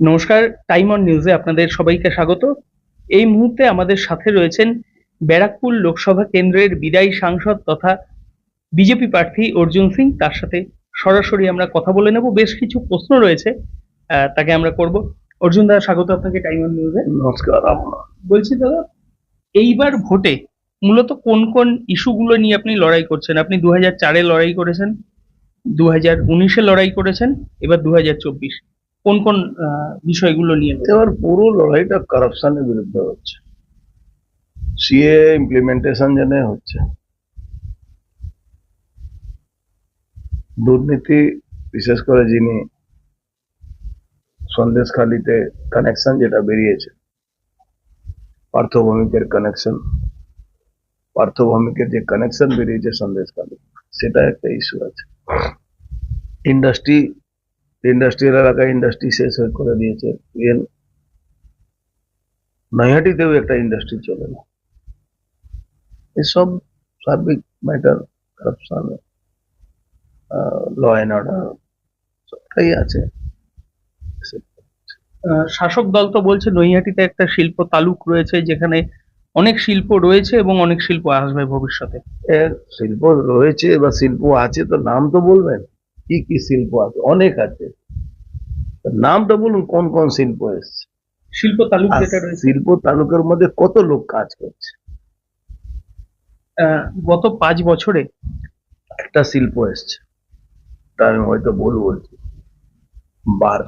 নমস্কার time on নিউজে আপনাদের সবাইকে স্বাগত। এই মুহূর্তে আমাদের সাথে রয়েছেন ব্যারাকপুর লোকসভা কেন্দ্রের বিদায়ী সাংসদ তথা বিজেপি প্রার্থী অর্জুন সিং। তার সাথে সরাসরি আমরা কথা বলে নেব। বেশ কিছু প্রশ্ন রয়েছে তাকে আমরা করব। অর্জুন দা স্বাগত আপনাকে টাইম অন নিউজে নমস্কার বলছি দাদা এইবার ভোটে মূলত কোন কোন ইস্যুগুলো নিয়ে আপনি লড়াই করছেন? আপনি দু হাজার চারে লড়াই করেছেন দু হাজার উনিশে লড়াই করেছেন এবার দু হাজার চব্বিশ। কোন কোন আহ, বিষয়গুলো নিয়ে? লড়াই? এবার পুরো লড়াইটা কারাপশনের বিরুদ্ধে হচ্ছে। সিএ ইমপ্লিমেন্টেশন জন্য হচ্ছে। দুর্নীতি বিশেষ করে যিনি সন্দেশখালিতে কানেকশন যেটা বেরিয়েছে পার্থভৌমিকের কানেকশন পার্থভৌমিকের যে কানেকশন বেরিয়েছে সন্দেশখালি সেটা একটা ইস্যু আছে। ইন্ডাস্ট্রি ইন্ডাস্ট্রিয়াল এলাকায় ইন্ডাস্ট্রি শেষ হয়ে করে দিয়েছে। নৈহাটিতেও একটা ইন্ডাস্ট্রি চলে না। এসব সার্বিক matter corruption law and order সবটাই আছে। শাসক দল তো বলছে নৈহাটিতে একটা শিল্প তালুক রয়েছে যেখানে অনেক শিল্প রয়েছে এবং অনেক শিল্প আসবে ভবিষ্যতে। এর শিল্প রয়েছে বা শিল্প আছে তো নাম তো বলবেন। কি কি শিল্প আছে? অনেক আছে। নামটা বলুন কোন কোন শিল্প এসছে? শিল্প তালুক শিল্প তালুকের মধ্যে কত লোক কাজ করছে? গত পাঁচ বছরে একটা শিল্প এসছে। তা আমি হয়তো ভুল বলছি। বার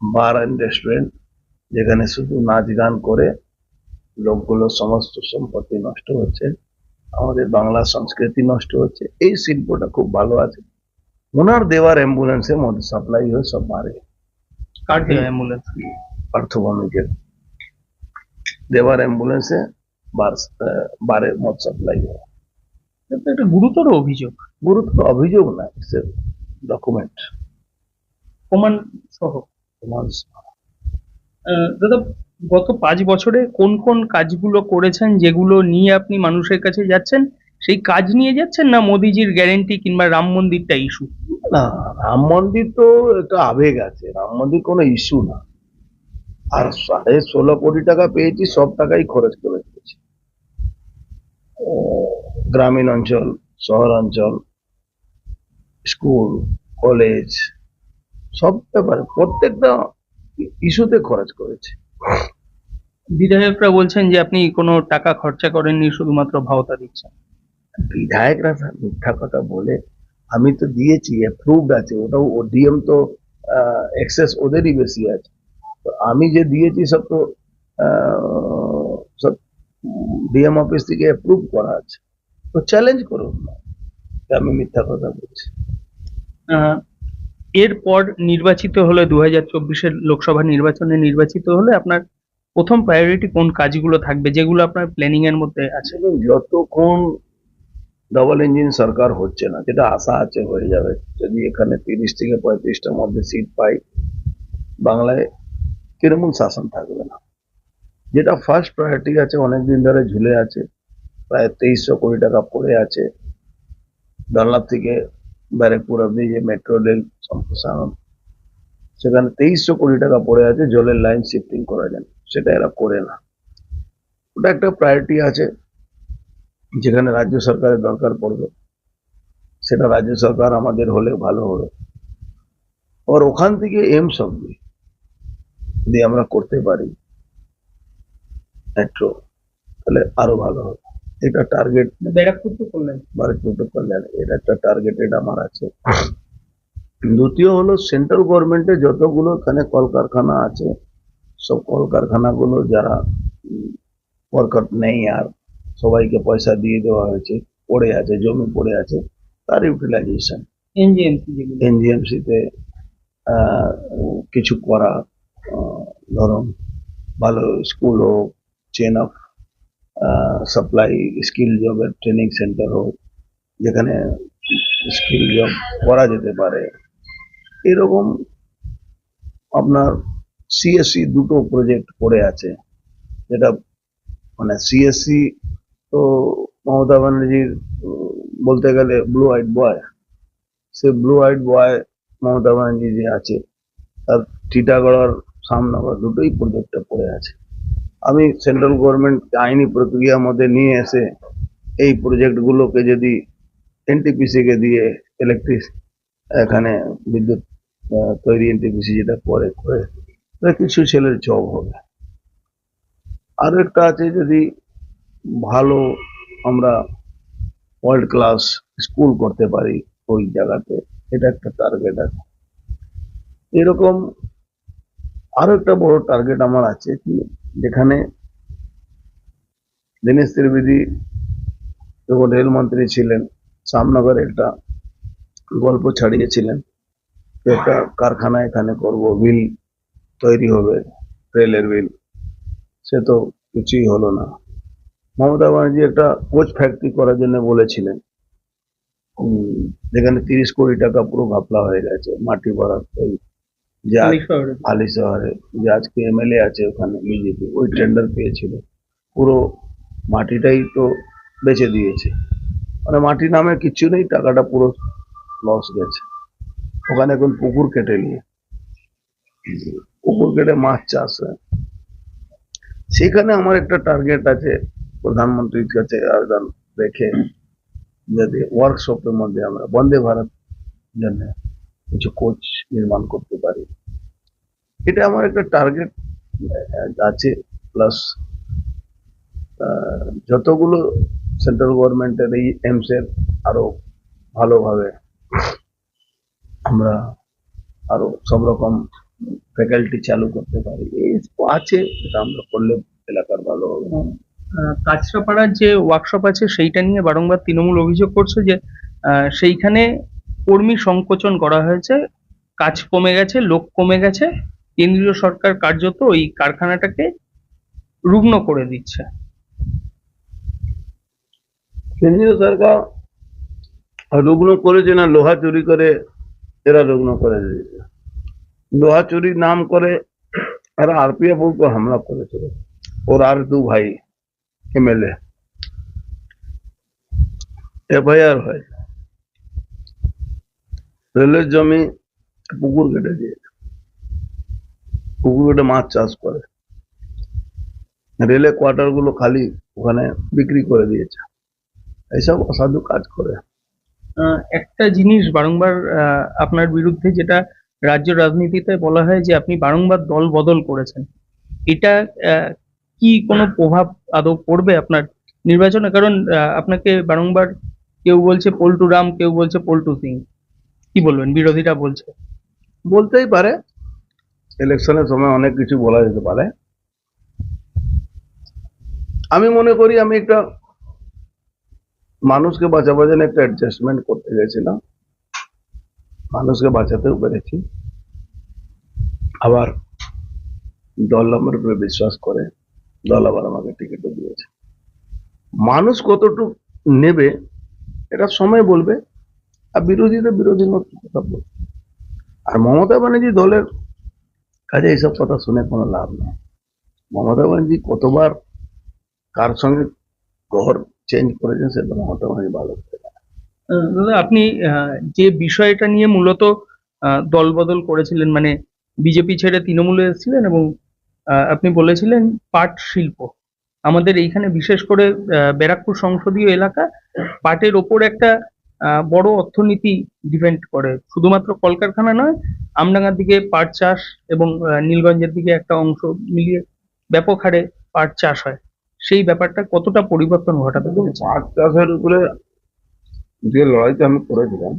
বার অ্যান্ড রেস্টুরেন্ট যেখানে শুধু নাচ গান করে লোকগুলো সমস্ত সম্পত্তি নষ্ট হচ্ছে। আমাদের বাংলা সংস্কৃতি নষ্ট হচ্ছে। এই শিল্পটা খুব ভালো আছে। ওনার দেওয়ার অ্যাম্বুলেন্সের মধ্যে সাপ্লাই হয়ে সব বাড়ে কার দেওয়া অ্যাম্বুলেন্স পার্থভূমিকে দেওয়ার অ্যাম্বুলেন্সে বার মদ সাপ্লাই হয়। একটা গুরুতর অভিযোগ। গুরুত্ব অভিযোগ না ডকুমেন্ট প্রমাণ সহ। প্রমাণ আহ, দাদা, গত পাঁচ বছরে কোন কোন কাজগুলো করেছেন যেগুলো নিয়ে আপনি মানুষের কাছে যাচ্ছেন? সেই কাজ নিয়ে যাচ্ছেন না মোদিজির গ্যারেন্টি কিংবা রাম মন্দিরটা ইস্যু না, রাম মন্দির তো একটা আবেগ আছে। রাম মন্দির কোনো ইস্যু না। আর সাড়ে ষোলো কোটি টাকা পেয়েছি, সব টাকাই খরচ করে দিয়েছি। গ্রামীণ অঞ্চল শহর অঞ্চল স্কুল, কলেজ, সব ব্যাপারে প্রত্যেকটা ইস্যুতে খরচ করেছে। বিধায়করা বলছেন যে আপনি কোনো টাকা খরচা করেননি শুধুমাত্র ভাওতা দিচ্ছেন। বিধায়করা মিথ্যা কথা বলে আমি তো দিয়েছি অ্যাপ্রুভড আছে ওটাও ও ডিএম তো এক্সেস ওদেরই বেশি আছে। তো আমি যে দিয়েছি সব তো আহ, সব ডিএম অফিস থেকে অ্যাপ্রুভ করা আছে। তো চ্যালেঞ্জ করুন না। আমি মিথ্যা কথা বলছি। এরপর নির্বাচিত হলে দু হাজার চব্বিশের লোকসভা নির্বাচনে নির্বাচিত হলে আপনার প্রথম প্রায়োরিটি কোন কাজগুলো থাকবে, যেগুলো আপনার প্ল্যানিং এর মধ্যে আছে? যতক্ষণ ডবল ইঞ্জিন সরকার হচ্ছে না, যেটা আশা আছে, হয়ে যাবে। যদি এখানে তিরিশ থেকে পঁয়ত্রিশটার মধ্যে সিট পাই, বাংলায় তৃণমূল শাসন থাকবে না? যেটা ফার্স্ট প্রায়োরিটি আছে, অনেকদিন ধরে ঝুলে আছে, প্রায় তেইশশো কোটি টাকা পড়ে আছে। ডানলাভ থেকে ব্যারেকপুর অব্দি যে মেট্রো রেল সম্প্রসারণ, সেখানে তেইশশো কোটি টাকা পড়ে আছে, জলের লাইন শিফটিং করা যায়। সেটা এরা করে না। ওটা একটা প্রায়োরিটি আছে, যেখানে রাজ্য সরকারের দরকার পড়বে। সেটা রাজ্য সরকার আমাদের হলে ভালো হবে। আর ওখান থেকে এমস অব্দি যদি আমরা করতে পারি মেট্রো তাহলে আরও ভালো হবে। এটা টার্গেট ব্যারাকপুর তো করলেন। ভারতীয় কল্যাণ এটা একটা টার্গেটেড আমার আছে। দ্বিতীয় হলো সেন্ট্রাল গভর্নমেন্টের যতগুলো এখানে কলকারখানা আছে সব কলকারখানাগুলো যারা ওয়ার্কার নেই আর সবাইকে পয়সা দিয়ে দেওয়া হয়েছে পড়ে আছে জমি পড়ে আছে তার ইউটিলাইজেশন এনজিএমসি এনজিএমসিতে কিছু করা ধরুন ভালো স্কুল হোক চেন অফ সাপ্লাই স্কিল জবের ট্রেনিং সেন্টার হোক, যেখানে স্কিল জব করা যেতে পারে। এরকম আপনার সিএসসি দুটো প্রজেক্ট পড়ে আছে। যেটা মানে সিএসসি তো মমতা ব্যানার্জির বলতে গেলে ব্লু হোয়াইট বয় সে blue white boy Mamata Banerjee যে আছে, তার টিটাগড় আর সামনগর দুটোই প্রজেক্টে পড়ে আছে। আমি সেন্ট্রাল গভর্নমেন্ট আইনি প্রক্রিয়ার মধ্যে নিয়ে এসে এই প্রজেক্টগুলোকে যদি এনটিপিসি কে দিয়ে ইলেকট্রিক এখানে বিদ্যুৎ তৈরি এনটিপিসি যেটা করে করে কিছু ছেলের জব হবে। আরও একটা আছে যদি ভালো আমরা ওয়ার্ল্ড ক্লাস স্কুল করতে পারি ওই জায়গাতে, এটা একটা টার্গেট আছে। এরকম আরও একটা বড় টার্গেট আমার আছে কি যেখানে দীনেশ ত্রিবেদী যখন রেলমন্ত্রী ছিলেন সামনগরে একটা গল্প ছাড়িয়েছিলেন একটা কারখানা এখানে করব, বিল তৈরি হবে, রেলের বিল। সে তো কিছুই হলো না। মমতা ব্যানার্জি একটা কোচ ফ্যাক্টরি করার জন্য বলেছিলেন যেখানে তিরিশ কোটি টাকা পুরো ঘাপলা হয়ে গেছে, মাটি ভরা যে আজ- শহরে। যে আজকে এমএলএ আছে ওখানে বিজেপি ওই টেন্ডার পেয়েছিল। পুরো মাটিটাই তো বেচে দিয়েছে। মানে মাটি নামে কিচ্ছু নেই টাকাটা পুরো লস গেছে। ওখানে এখন পুকুর কেটে নিয়ে। পুকুর কেটে মাছ চাষ হয়। সেখানে আমার একটা টার্গেট আছে প্রধানমন্ত্রীর কাছে আবেদন রেখে যদি ওয়ার্কশপের মধ্যে আমরা বন্দে ভারত জন্য কিছু কোচ নির্মাণ করতে পারি। এটা আমার একটা টার্গেট আছে প্লাস যতগুলো সেন্ট্রাল গভর্নমেন্টের এই এমস এর আরও ভালোভাবে আমরা আরও সব রকম ফ্যাকাল্টি চালু করতে পারি। এই আছে এটা আমরা করলে এলাকার ভালো হবে। আহ, কাঁচরাপাড়ার যে ওয়ার্কশপ আছে সেইটা নিয়ে বারংবার তৃণমূল অভিযোগ করছে যে সেইখানে কর্মী সংকোচন করা হয়েছে, কাজ কমে গেছে, লোক কমে গেছে, কেন্দ্রীয় সরকার কার্যত ওই কারখানাটাকে রুগ্ন করে দিচ্ছে। কেন্দ্রীয় সরকার রুগ্ন করেছে না, লোহা চুরি করে এরা রুগ্ন করে দিয়েছে। লোহা চুরির নাম করে এরা আরপিএফ উপর হামলা করেছিল ওর আর দু ভাই এমএলএ। এফআইআর হয়েছে রেলের জমি পুকুর কেটে দিয়েছে পুকুর কেটে মাছ চাষ করে। রেলের কোয়ার্টারগুলো খালি ওখানে বিক্রি করে দিয়েছে। এইসব অসাধু কাজ করে। একটা জিনিস বারংবার আপনার বিরুদ্ধে যেটা রাজ্য রাজনীতিতে বলা হয় যে আপনি বারংবার দল বদল করেছেন। এটা কি কোনো প্রভাব আদৌ পড়বে আপনার নির্বাচনে? কারণ আপনাকে বারংবার কেউ বলছে পল্টু রাম কেউ বলছে পল্টু সিং। কি বলবেন? বিরোধীরা বলছে। বলতেই পারে। ইলেকশনের সময় অনেক কিছু বলা যেতে পারে। আমি মনে করি আমি একটা মানুষকে বাঁচাবার জন্য একটা অ্যাডজাস্টমেন্ট করতে গেছিলাম। মানুষকে বাঁচাতেও পেরেছি। আবার দল আমার উপরে বিশ্বাস করে দল আবার আমাকে টিকিটও দিয়েছে। মানুষ কতটুকু নেবে, এটা সময় বলবে। আর বিরোধীরা বিরোধীর মতো কথা বলবে আর মমতা ব্যানার্জি দলের কাজে এইসব কথা শুনে কোনো লাভ নেই। মমতা ব্যানার্জি কতবার কার সঙ্গে ঘর চেঞ্জ করেছেন সেটা মমতা ব্যানার্জি ভালো দাদা, আপনি যে বিষয়টা নিয়ে মূলত দল বদল করেছিলেন মানে বিজেপি ছেড়ে তৃণমূলে এসেছিলেন এবং আপনি বলেছিলেন পাট শিল্প। আমাদের এইখানে বিশেষ করে ব্যারাকপুর সংসদীয় এলাকা পাটের ওপর একটা বড় অর্থনীতি ডিপেন্ড করে। শুধুমাত্র কলকারখানা নয় আমডাঙ্গার দিকে পাট চাষ এবং নীলগঞ্জের দিকে একটা অংশ মিলিয়ে ব্যাপক হারে পাট চাষ হয়। সেই ব্যাপারটা কতটা পরিবর্তন ঘটাতে পেরেছে? পাট চাষের উপরে যে লড়াইটা আমি করেছিলাম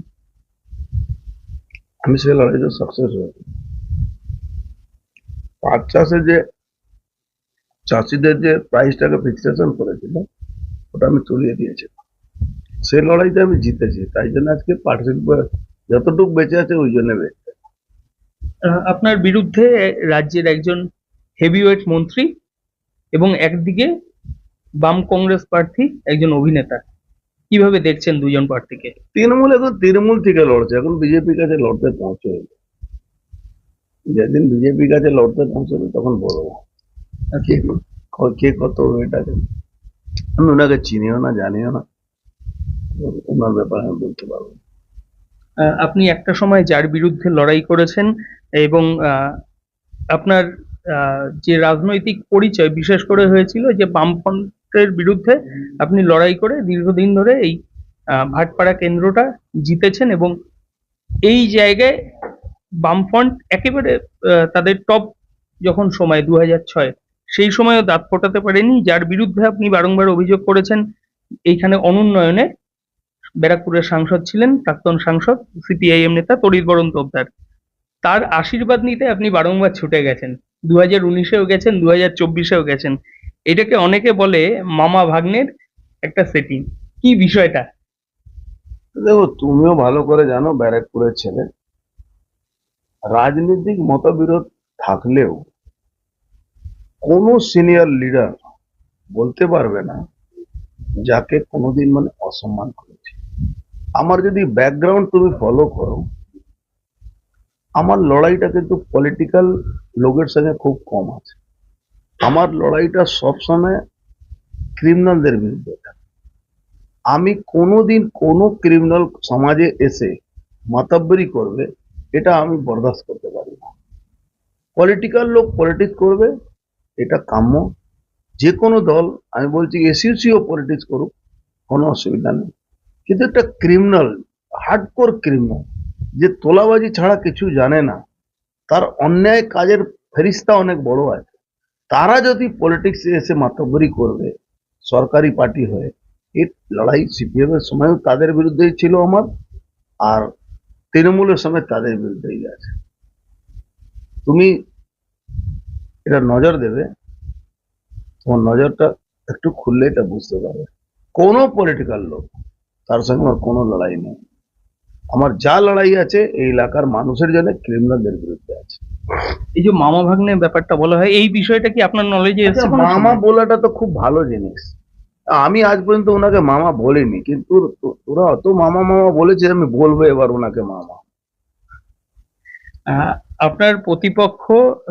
আমি সেই লড়াইতে সাকসেস হয়েছি। পাট চাষে যে চাষিদের যে প্রাইসটাকে ফিক্সেশন করেছিল ওটা আমি তুলিয়ে দিয়েছিলাম। সেই লড়াইতে আমি জিতেছি তাই জন্য আজকে শিল্প যতটুকু বেঁচে আছে ওই জন্য বেঁচে আপনার বিরুদ্ধে রাজ্যের একজন হেভিওয়েট মন্ত্রী এবং একদিকে বাম কংগ্রেস প্রার্থী একজন অভিনেতা। কীভাবে দেখছেন দুজন প্রার্থীকে? তৃণমূল এখন তৃণমূল থেকে লড়ছে এখন বিজেপি কাছে লড়তে পৌঁছে যেদিন বিজেপি কাছে লড়তে পৌঁছবে তখন বলব কে কে কত ওয়েট আছে? আমি ওনাকে চিনিও না জানিও না। ওনার ব্যাপারে আমি বলতে পারব। আপনি একটা সময় যার বিরুদ্ধে লড়াই করেছেন এবং আপনার যে রাজনৈতিক পরিচয় বিশেষ করে হয়েছিল যে বামফ্রন্টের বিরুদ্ধে আপনি লড়াই করে দীর্ঘদিন ধরে এই ভাটপাড়া কেন্দ্রটা জিতেছেন এবং এই জায়গায় বামফ্রন্ট একেবারে তাদের টপ যখন সময় দু ছয়, সেই সময়ও দাঁত ফোটাতে পারেনি, যার বিরুদ্ধে আপনি বারংবার অভিযোগ করেছেন, এইখানে অনুন্নয়নে ব্যারাকপুরের সাংসদ ছিলেন প্রাক্তন সাংসদ, সিপিআইএম নেতা তরিত বরণ তোপদার। তার আশীর্বাদ নিতে আপনি বারংবার ছুটে গেছেন। দু হাজার উনিশেও গেছেন দু হাজার চব্বিশেও গেছেন। এটাকে অনেকে বলে মামা ভাগ্নের একটা সেটিং কি বিষয়টা? দেখো, তুমিও ভালো করে জানো ব্যারাকপুরের ছেলে। রাজনৈতিক মতবিরোধ থাকলেও কোনো সিনিয়র লিডার বলতে পারবে না, যাকে কোনোদিন মানে অসম্মান করেছে আমার যদি ব্যাকগ্রাউন্ড তুমি ফলো করো, আমার লড়াইটা কিন্তু পলিটিক্যাল লোকের সঙ্গে খুব কম আছে। আমার লড়াইটা সবসময় ক্রিমিনালদের বিরুদ্ধে আমি কোনোদিন কোনো ক্রিমিনাল সমাজে এসে মাতাব্বরি করবে, এটা আমি বরদাস্ত করতে পারি না। পলিটিক্যাল লোক পলিটিক্স করবে, এটা কাম্য। যে কোনো দল, আমি বলছি এসইউসিও পলিটিক্স করুক, কোনো অসুবিধা নেই। কিন্তু একটা ক্রিমিনাল হার্ডকোর ক্রিমিনাল যে তোলাবাজি ছাড়া কিছু জানে না, তার অন্যায় কাজের ফেরিস্তা অনেক বড় আছে। তারা যদি পলিটিক্সে এসে মাতব্বরি করবে, সরকারি পার্টি হয়ে, এর লড়াই সিপিএম এর সময়ও তাদের বিরুদ্ধেই ছিল আমার, আর তৃণমূলের সময় তাদের বিরুদ্ধেই আছে। তুমি এটা নজর দেবে, তোমার নজরটা একটু খুললে এটা বুঝতে পারবে। কোনো পলিটিক্যাল লোক তার সঙ্গে আমার কোনো লড়াই নেই। আমার যা লড়াই আছে এই এলাকার মানুষের জন্য ক্রিমিনালদের বিরুদ্ধে আছে। এই যে মামা ভাগ্নের ব্যাপারটা বলা হয় এই বিষয়টা কি আপনার নলেজে এসেছে আচ্ছা, মামা বলাটা তো খুব ভালো জিনিস। আমি আজ পর্যন্ত ওনাকে মামা বলিনি কিন্তু তোরা অত মামা মামা বলেছে আমি বলব এবার ওনাকে মামা। আপনার প্রতিপক্ষ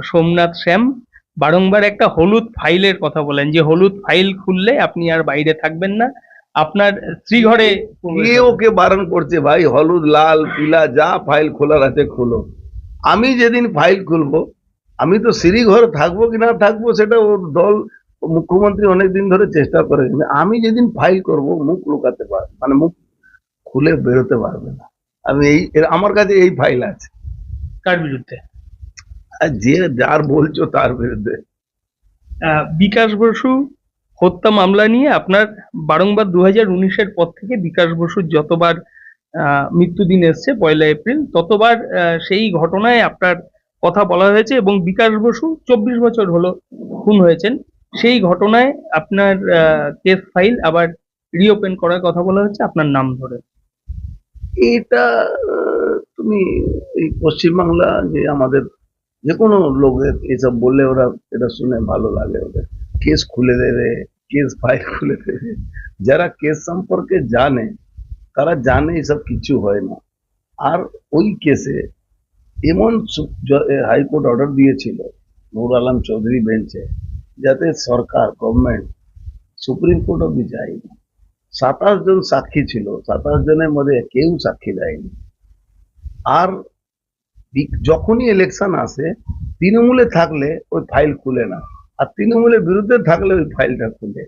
সোমনাথ শ্যাম বারংবার একটা হলুদ ফাইলের কথা বলেন যে হলুদ ফাইল খুললে আপনি আর বাইরে থাকবেন না। আপনার শ্রীঘরে প্রবেশ কে ওকে বারণ করছে ভাই? হলুদ লাল পিলা যা ফাইল খোলার আছে খুলো। আমি যেদিন ফাইল খুলবো আমি তো সিঁড়ি ঘরে থাকব কি না থাকব সেটা ওর দল মুখ্যমন্ত্রী অনেকদিন ধরে চেষ্টা করে আমি যেদিন ফাইল করব মুখ লুকাতে পারবে মানে মুখ খুলে বেরোতে পারবে না। আমি এই আমার কাছে এই ফাইল আছে। কার বিরুদ্ধে? আর যে যার বলছো তার বিরুদ্ধে। বিকাশ বসু হত্যা মামলা নিয়ে আপনার বারংবার দু হাজার উনিশের পর থেকে বিকাশ বসুর যতবার মৃত্যুদিন এসছে, পয়লা এপ্রিল, ততবার সেই ঘটনায় আপনার কথা বলা হয়েছে এবং বিকাশ বসু চব্বিশ বছর হলো, খুন হয়েছেন। সেই ঘটনায় আপনার কেস ফাইল আবার রিওপেন করার কথা বলা হচ্ছে আপনার নাম ধরে। এটা তুমি এই পশ্চিমবাংলা যে আমাদের যে কোনো লোকের এসব বললে ওরা এটা শুনে ভালো লাগে ওদের। কেস খুলে দেবে কেস ফাইল খুলে দেবে। যারা কেস সম্পর্কে জানে, তারা জানে এসব কিছু হয় না। আর ওই কেসে এমন হাইকোর্ট অর্ডার দিয়েছিল, নুর আলম চৌধুরী বেঞ্চে যাতে সরকার গভর্নমেন্ট সুপ্রিম কোর্ট অব্দি যায়নি সাতাশ জন সাক্ষী ছিল, সাতাশ জনের মধ্যে কেউ সাক্ষী দেয়নি। আর যখনই ইলেকশন আসে, তৃণমূলে থাকলে ওই ফাইল খুলে না। আর তৃণমূলের বিরুদ্ধে থাকলে ওই ফাইলটা খুলে।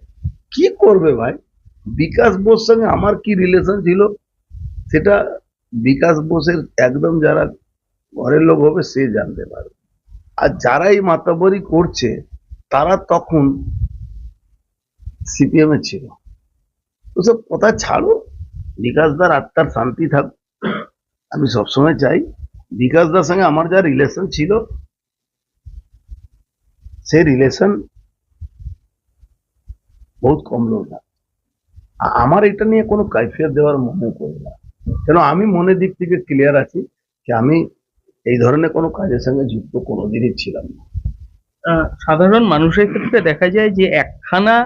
কি করবে ভাই? বিকাশ বোস সঙ্গে আমার কি রিলেশন ছিল? সেটা বিকাশ বোসের একদম যারা ঘরের লোক হবে, সে জানতে পারবে। আর যারা এই মাতাবরি করছে, তারা তখন সিপিএম এ ছিল। ওসব কথা ছাড়ো। বিকাশদার আত্মার শান্তি থাক আমি সবসময় চাই বিকাশদার সঙ্গে আমার যা রিলেশন ছিল সেই রিলেশন বহুত কম লোক আমার এটা নিয়ে কোনো কাইফিয়ত দেওয়ার মনে করি না কেন আমি মনের দিক থেকে ক্লিয়ার আছি যে আমি এই ধরনের কোনো কাজের সঙ্গে যুক্ত কোনোদিনই ছিলাম না। সাধারণ মানুষের ক্ষেত্রে দেখা যায় যে একখানা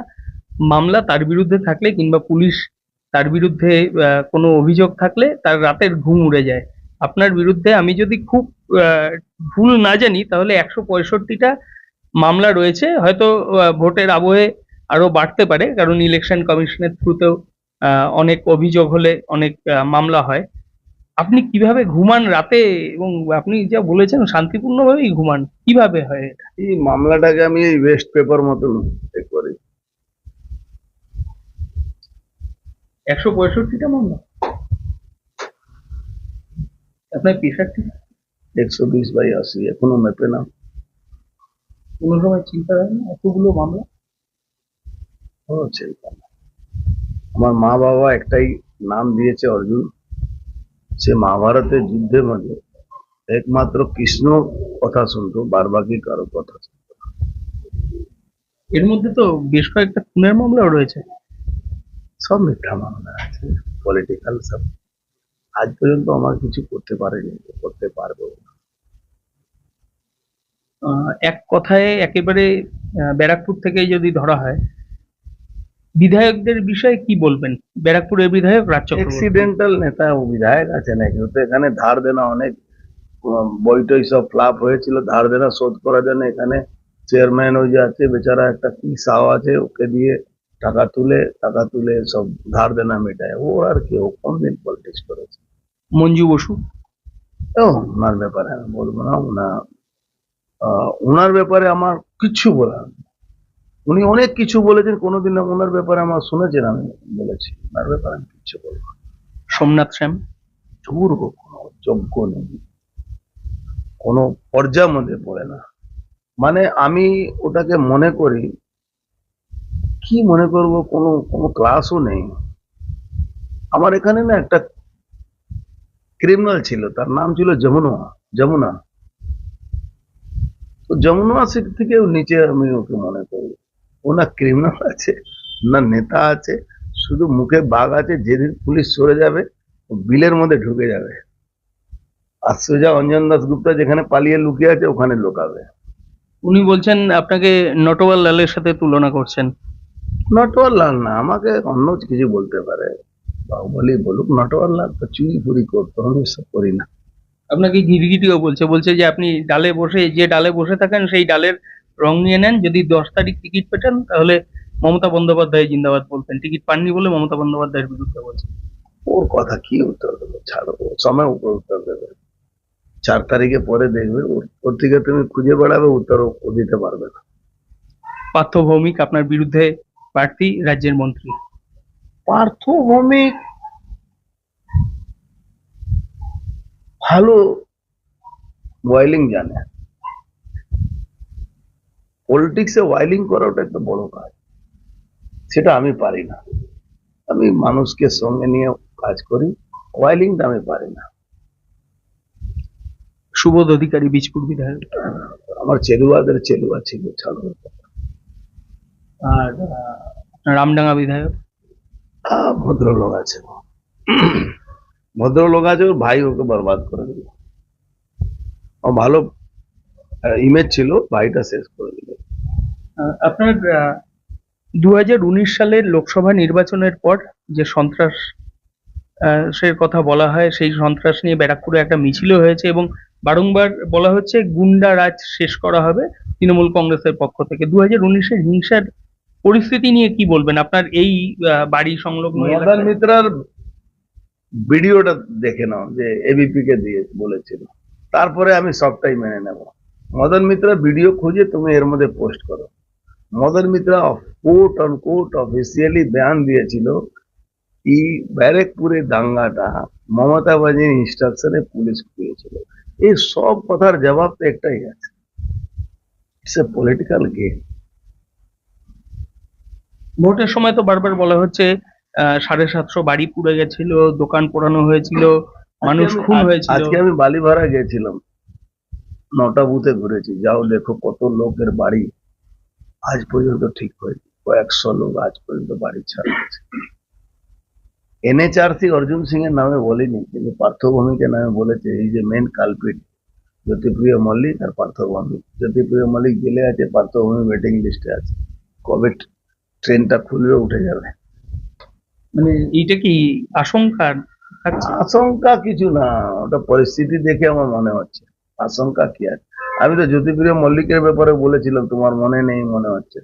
মামলা তার বিরুদ্ধে থাকলে কিংবা পুলিশ তার বিরুদ্ধে কোনো অভিযোগ থাকলে তার রাতের ঘুম উড়ে যায়। আপনার বিরুদ্ধে আমি যদি খুব ভুল না জানি তাহলে একশো পঁয়ষট্টিটা মামলা রয়েছে হয়তো ভোটের আবহে আরও বাড়তে পারে কারণ ইলেকশন কমিশনের থ্রুতেও অনেক অভিযোগ হলে অনেক মামলা হয়। আপনি কীভাবে ঘুমান রাতে এবং আপনি যা বলেছেন শান্তিপূর্ণভাবেই ঘুমান কীভাবে হয় এই মামলাটাকে আমি এই ওয়েস্ট পেপার মতন করি। একশো পঁয়ষট্টিটা মামলা? আপনার পেশারটি একশো বিশ বাই আশি এখনও মেপে না কোনো সময় চিন্তা হয় না এতগুলো মামলা? কোনো চিন্তা না আমার মা বাবা একটাই নাম দিয়েছে অর্জুন। সে মহাভারতের যুদ্ধের মধ্যে একমাত্র কৃষ্ণ কথা শুনতো বার বাকি কারও কথা শুনতো এর মধ্যে তো বেশ কয়েকটা খুনের মামলাও রয়েছে। সব মিথ্যা মামলা আছে পলিটিক্যাল সব। আজ পর্যন্ত আমার কিছু করতে পারেনি করতে পারব না। এক কথায় একেবারে ব্যারাকপুর থেকে যদি ধরা হয় বিধায়কদের বিষয়ে কি বলবেন? ব্যারাকপুরের বিধায়ক রাজ অ্যাক্সিডেন্টাল নেতা ও বিধায়ক আছে নাকি? তো এখানে ধার দেনা অনেক বইটই সব ফ্লাপ হয়েছিল ধার দেনা শোধ করার জন্য এখানে চেয়ারম্যান ওই যে আছে বেচারা একটা কি সাও আছে ওকে দিয়ে টাকা তুলে টাকা তুলে সব ধার দেনা মেটায়। ও আর কি ও কম দিন পলিটিক্স করেছে? মঞ্জু বসু? ও ওনার ব্যাপারে আমি বলব না ওনা ওনার ব্যাপারে আমার কিচ্ছু বলার। উনি অনেক কিছু বলেছেন কোনোদিন ওনার ব্যাপারে আমার শুনেছেন আমি বলেছি। ওনার ব্যাপারে আমি কিচ্ছু বলব না। সোমনাথ শ্যাম ধূর্ব কোনো যোগ্য নেই। কোনো পর্যায়ের মধ্যে পড়ে না। মানে আমি ওটাকে মনে করি কি মনে করব কোনো কোনো ক্লাসও নেই। আমার এখানে না একটা ক্রিমিনাল ছিল তার নাম ছিল যমুনা যমুনা। তো যমুনা সিট থেকে নিচে আমি ওকে মনে করি। ও না ক্রিমিনাল আছে না নেতা আছে শুধু মুখে বাঘ আছে যেদিন পুলিশ সরে যাবে বিলের মধ্যে ঢুকে যাবে। আর সোজা অঞ্জন দাস গুপ্তা যেখানে পালিয়ে লুকিয়ে আছে ওখানে লুকাবে। উনি বলছেন আপনাকে নটওয়াল লালের সাথে তুলনা করছেন। নটওয়ার লাল না আমাকে অন্য কিছু বলতে পারে। বাহুবলি বলুক নটওয়ার লাল তো চুরি ফুরি করতো আমি সব করি না। আপনাকে গিরগিটিও বলছে বলছে যে আপনি ডালে বসে যে ডালে বসে থাকেন সেই ডালের রং নিয়ে নেন যদি দশ তারিখ টিকিট পেতেন তাহলে মমতা বন্দ্যোপাধ্যায় জিন্দাবাদ বলতেন। টিকিট পাননি বলে মমতা বন্দ্যোপাধ্যায়ের বিরুদ্ধে বলছেন ওর কথা কি উত্তর দেবো? ছাড়ো সময় উপর উত্তর দেবে। চার তারিখে পরে দেখবে ওর থেকে তুমি খুঁজে বেড়াবে উত্তর দিতে পারবে না। পার্থ ভৌমিক আপনার বিরুদ্ধে প্রার্থী রাজ্যের মন্ত্রী। পার্থ ভৌমিক ভালো ওয়াইলিং জানে। পলিটিক্সে ওয়াইলিং করা ওটা একটা বড় কাজ। সেটা আমি পারি না। আমি মানুষকে সঙ্গে নিয়ে কাজ করি ওয়াইলিংটা আমি পারি না। সুবোধ অধিকারী বীজপুর বিধায়ক। আমার চেলুয়াদের চেলুয়া ছিল ছাড়ো। আর রামডাঙ্গা বিধায়ক। ভদ্রলোক আছে। ভদ্রলোক আছে ওর ভাই ওকে বরবাদ করে দিল। ও ভালো ইমেজ ছিল ভাইটা শেষ করে দিল। আপনার দুহাজার উনিশ সালের লোকসভা নির্বাচনের পর যে সন্ত্রাস সের কথা বলা হয় সেই সন্ত্রাস নিয়ে ব্যারাকপুরে একটা মিছিলও হয়েছে এবং বারংবার বলা হচ্ছে গুন্ডা রাজ শেষ করা হবে তৃণমূল কংগ্রেসের পক্ষ থেকে। দু হাজার উনিশের হিংসার পরিস্থিতি নিয়ে কি বলবেন? আপনার এই বাড়ি সংলগ্ন মিত্রার ভিডিওটা দেখে নাও যে এবিপি কে দিয়ে বলেছিল। তারপরে আমি সবটাই মেনে নেব। মদন মিত্রা ভিডিও খুঁজে তুমি এর মধ্যে পোস্ট করো। Madan Mitra court on court officially বয়ান দিয়েছিল কি ব্যারেকপুরে দাঙ্গাটা মমতা বাজির ইনস্ট্রাকশনে পুলিশ দিয়েছিল এই সব কথার জবাব তো একটাই আছে। ইটস এ পলিটিক্যাল গেম ভোটের সময় তো বারবার বলা হচ্ছে সাড়ে সাতশো বাড়ি পুড়ে গেছিল দোকান পোড়ানো হয়েছিল মানুষ খুন হয়েছিল। আজকে আমি বালিভাড়া গেছিলাম। নটা বুথে ঘুরেছি। যাও দেখো কত লোকের বাড়ি। আজ পর্যন্ত ঠিক হয়নি। কয়েকশো লোক আজ পর্যন্ত বাড়ি ছাড়ছে এনএচআরসি অর্জুন সিং এর নামে বলিনি কিন্তু পার্থ ভৌমিকের নামে বলেছে এই যে মেন কালপিট জ্যোতিপ্রিয় মল্লিক আর পার্থ ভৌমিক জ্যোতিপ্রিয় মল্লিক জেলে আছে পার্থ ভৌমিক ওয়েটিং লিস্টে আছে। কবে ট্রেনটা খুলবে উঠে যাবে। মানে এইটা কি আশঙ্কা আশঙ্কা কিছু না, ওটা পরিস্থিতি দেখে আমার মনে হচ্ছে। আশঙ্কা কি আছে আমি তো জ্যোতিপ্রিয় মল্লিকের ব্যাপারে বলেছিলাম, তোমার মনে নেই, মনে হচ্ছে।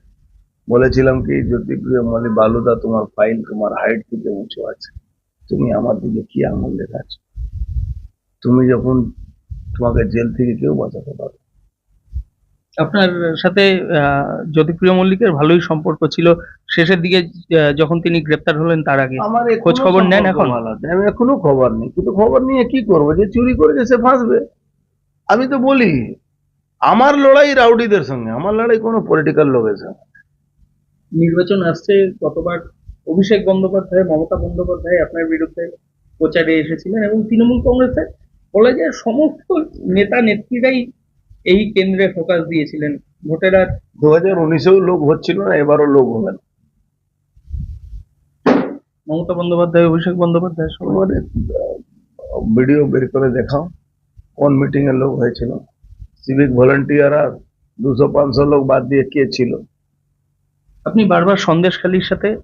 বলেছিলাম কি, জ্যোতিপ্রিয় মল্লিক, বালুদা, তোমার ফাইল তোমার হাইট থেকে উঁচু আছে। তুমি আমার দিকে কি আঙুল দেখাচ্ছ? তুমি যখন তোমাকে জেল থেকে কেউ বাঁচাতে পারবে। আপনার সাথে আহ, জ্যোতিপ্রিয় মল্লিকের ভালোই সম্পর্ক ছিল। শেষের দিকে আহ, যখন তিনি গ্রেপ্তার হলেন তার আগে। আমার খোঁজ খবর নেন এখন? ভালো আমি এখনও খবর নেই। কিন্তু খবর নিয়ে কি করব? যে চুরি করেছে সে ফাঁসবে। আমি তো বলি আমার লড়াই রাউডিদের সঙ্গে। আমার লড়াই কোনো পলিটিক্যাল লোকের সঙ্গে। নির্বাচন আসছে কতবার অভিষেক বন্দ্যোপাধ্যায় মমতা বন্দ্যোপাধ্যায় আপনার বিরুদ্ধে প্রচারে এসেছিলেন এবং তৃণমূল কংগ্রেসের বলা যায় সমস্ত নেতা নেত্রীরাই এই কেন্দ্রে ফোকাস দিয়েছিলেন ভোটেরা দু হাজার উনিশেও লোক হচ্ছিল না এবারও লোক হবে না। মমতা বন্দ্যোপাধ্যায় অভিষেক বন্দ্যোপাধ্যায় তোমাদের ভিডিও বের করে দেখাও। কোন মিটিং এর লোক হয়েছিল? সিভিক ভলেন্টিয়ার আর দুশো পাঁচশো লোক বাদ দিয়ে কে ছিল? আপনি বারবার সন্দেশখালীর সাথে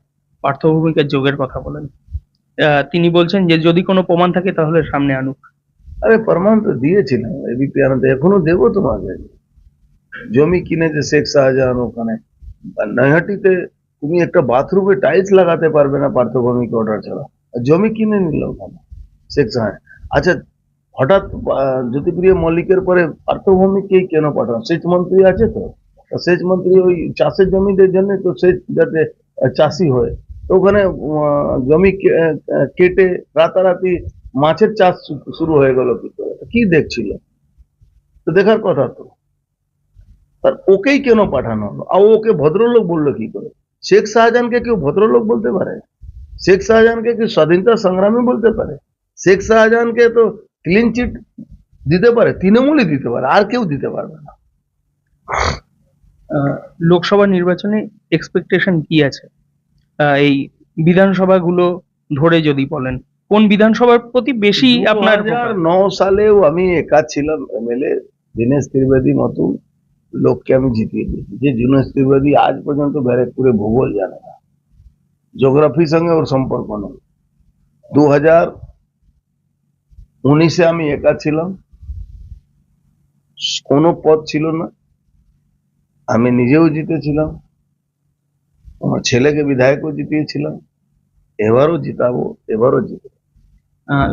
পার্থভূমিকার যোগের কথা বলেন। আহ, তিনি বলছেন যে যদি কোনো প্রমাণ থাকে তাহলে সামনে আনুক। আরে প্রমাণ তো দিয়েছিলাম এবিপি আনন্দ এখনও দেবো তোমাকে। জমি কিনেছে শেখ শাহজাহান ওখানে নৈহাটিতে তুমি একটা বাথরুমে টাইলস লাগাতে পারবে না পার্থভূমিক অর্ডার ছাড়া। জমি কিনে নিল ওখানে শেখ শাহ আচ্ছা হঠাৎ জ্যোতিপ্রিয় মল্লিকের পরে পার্থভূমিকেই কেন পাঠানো? সেচ মন্ত্রী আছে তা? সেচ মন্ত্রী ওই চাষের জমিদের জন্য তো সেচ যাতে চাষি হয়। তো ওখানে জমি কেটে রাতারাতি মাছের চাষ শুরু হয়ে গেল কি করে? কি দেখছিল? তো দেখার কথা তো। আর ওকেই কেন পাঠানো হলো? আর ওকে ভদ্রলোক বলল কি করে? শেখ শাহজাহানকে কেউ ভদ্রলোক বলতে পারে? শেখ শাহজাহানকে কেউ স্বাধীনতা সংগ্রামী বলতে পারে? শেখ শাহজাহানকে তো ক্লিন চিট দিতে পারে, তৃণমূলই দিতে পারে, আর কেউ দিতে পারবে না। লোকসভা নির্বাচনে এক্সপেকটেশন কি আছে? এই বিধানসভাগুলো ধরে যদি বলেন। কোন বিধানসভার প্রতি বেশি আপনার হাজার ন সালেও আমি একা ছিলাম এমএলএ দীনেশ ত্রিবেদী মতো লোককে আমি জিতিয়ে দিয়েছি। যে দীনেশ ত্রিবেদী আজ পর্যন্ত ব্যারেকপুরে ভূগোল জানে না জিওগ্রাফির সঙ্গে ওর সম্পর্ক নেই। দু হাজার উনিশে আমি একা ছিলাম কোনো পদ ছিল না আমি নিজেও জিতেছিলাম আমার ছেলেকে বিধায়কও জিতিয়েছিলাম এবারও জিতাবো এবারও জিতবো।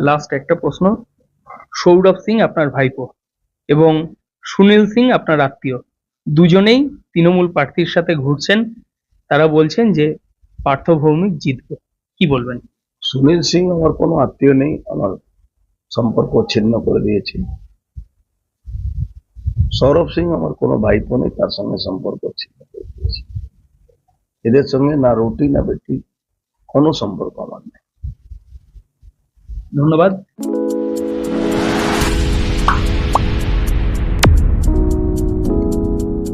লাস্ট একটা প্রশ্ন। সৌরভ সিং আপনার ভাইপো এবং সুনীল সিং আপনার আত্মীয়। দুজনেই তৃণমূল প্রার্থীর সাথে ঘুরছেন। তারা বলছেন যে পার্থ ভৌমিক জিতবে। কি বলবেন? সুনীল সিং আমার কোনো আত্মীয় নেই, আমার সম্পর্ক ছিন্ন করে দিয়েছে। সৌরভ সিং আমার কোনো ভাইপো নেই, তার সঙ্গে সম্পর্ক ছিন্ন করে দিয়েছে। এদের সঙ্গে না রুটি, না বেটি, কোনো সম্পর্ক আমার নেই। ধন্যবাদ।